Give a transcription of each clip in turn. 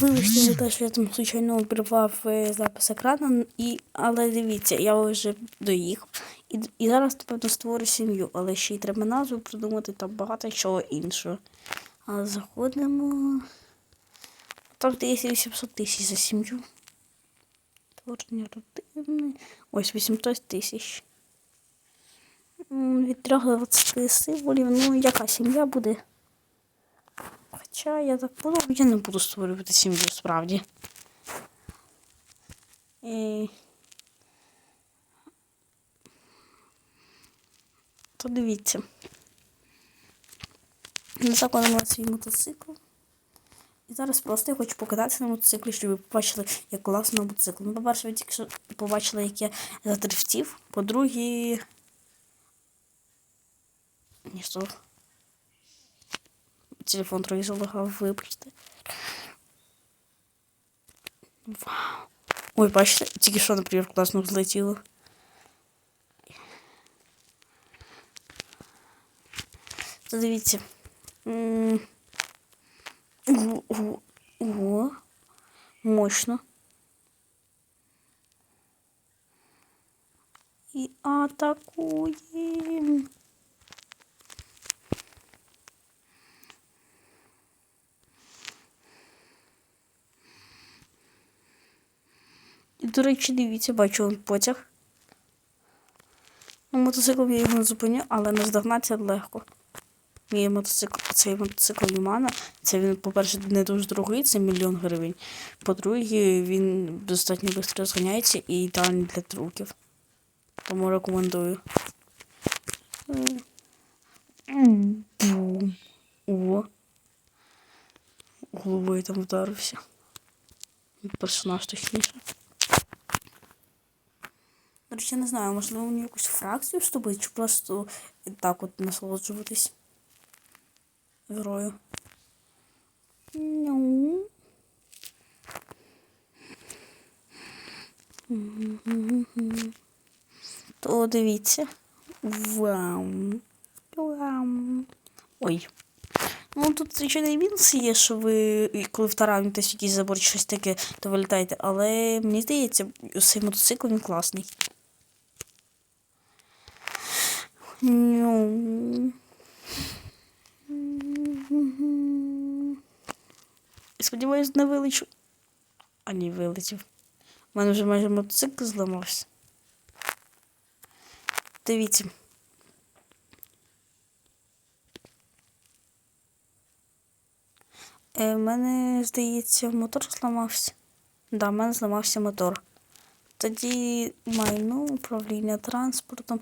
Вибачте те, що я там случайно обірвав е, запис екрану, і, але дивіться, я вже доїхав. І, і зараз, напевно, створю сім'ю, але ще й треба назву придумати там багато чого іншого. Але заходимо. Там здається 800 тисяч за сім'ю. Творення родини. Ось 800 тисяч. Від 3 до 20 символів. Ну, яка сім'я буде? Хоча я так подумав, я не буду створювати сім'ю справді. І... То дивіться. Закладемо свій мотоцикл. І зараз просто я хочу покататися на мотоциклі, щоб ви побачили, як класно на мотоцикл. Ну, по-перше, ви тільки що побачили, як я задрифтів. По-друге. Ні, що. Телефон трохи залагав, вибачте. Вау. Ой, бачите, тільки що, наприклад, класно взлетіло. То дивіться. М, Ого, ого, ого. Мощно. І атакуємо. До речі, дивіться, бачу он потяг. Ну, мотоцикл я його не зупиню, але наздогнатися легко. Мій мотоцикл, цей мотоцикл Юмана, це він, по-перше, не дуже дорогий, це мільйон гривень. По-друге, він достатньо швидко розганяється і ідеальний для трюків. Тому рекомендую. Бум. О. Головою там вдарився. Персонаж точніше. До речі, я не знаю, можливо, мені якусь фракцію вступити, чи просто так от насолоджуватись грою. Ну. То дивіться. Вау. Вау. Ой. Ну тут звичайно мінус є, що ви коли втаранитесь в якийсь забор чи щось таке, то вилітаєте. Але мені здається, цей мотоцикл він класний. Ну. Сподіваюсь, не вилечу. А ні, вилетів. У мене вже майже мотоцикл зламався. Дивіться. Е, мене, здається, мотор зламався. Да, в мене зламався мотор. Тоді майно, управління транспортом,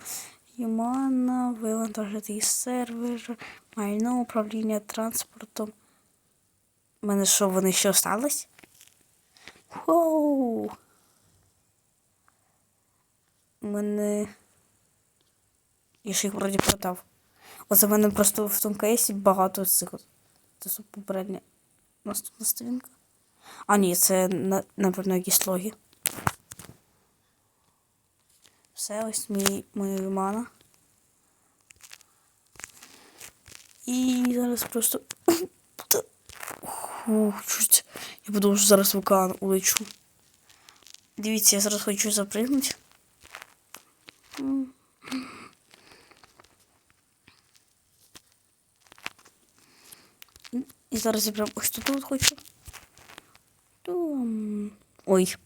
Юмана, вивантажити сервер, майно, управління транспортом. У мене що, вони ще остались? Воу! У мене. Я ж їх вроді продав. Оце в мене просто в тому кейсі багато цих. Це попередня наступна сторінка. А, ні, це на- напевно якісь логи. Все, ось мій моя мана. І зараз просто. Ух, чуть. Я подумав, що зараз в улечу. Дивіться, я зараз хочу запригнути. І зараз я прям ось тут хочу. Ой.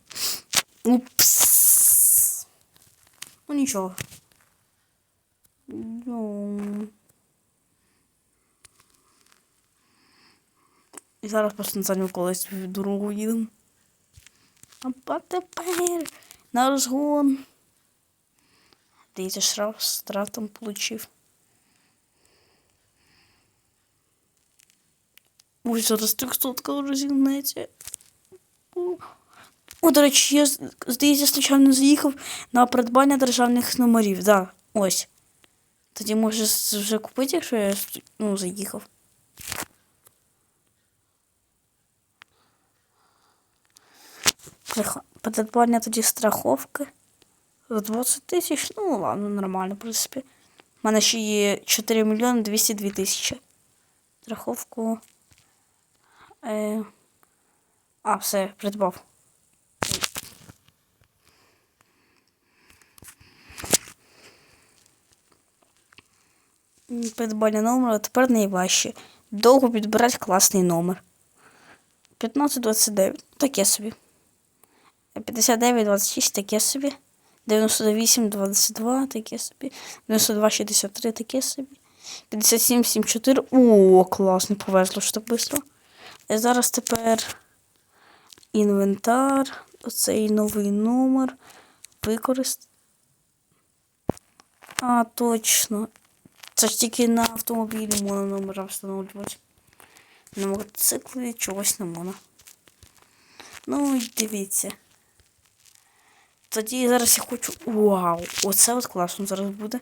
Упс. Ну нічого. Ну. І зараз просто на колесі в дорогу їдемо. А тепер на розгон. Дивіться, штраф там получив. Ой, зараз трьохсотка розігнеться. О, до речі, я, здається, случайно заїхав на придбання державних номерів. Да, ось. Тоді може вже купити, якщо я ну, заїхав. Придбання тоді страховки. За 20 тисяч, ну ладно, нормально, в принципі. У мене ще є 4 мільйони 202 тисячі. Страховку. Е, А, все, придбав. Придбання номера тепер найважче. Довго підбирати класний номер. 1529, таке собі. 5926, таке собі. 9822, таке собі. 9263, таке собі. 5774. О, класно, повезло, що так швидко. Зараз тепер інвентар. Оцей новий номер. Використати. А, точно. Це ж тільки на автомобілі можна номера встановлювати. На мотоциклі чогось не можна. Ну і дивіться. Тоді зараз я хочу. Вау! Оце от класно зараз буде.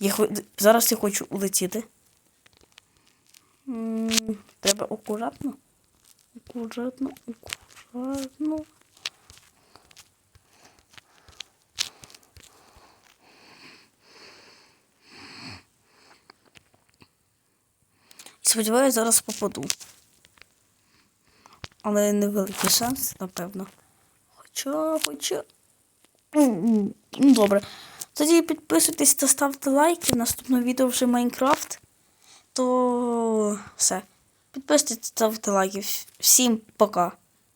Я. Зараз я хочу улетіти. М, Треба акуратно. Акуратно, акуратно. Сподіваюся, зараз попаду. Але невеликий шанс, напевно. Хоча, хоча. Добре. Тоді підписуйтесь та ставте лайки. Наступне відео вже Майнкрафт. То все. Підписуйтесь та ставте лайки. Всім пока.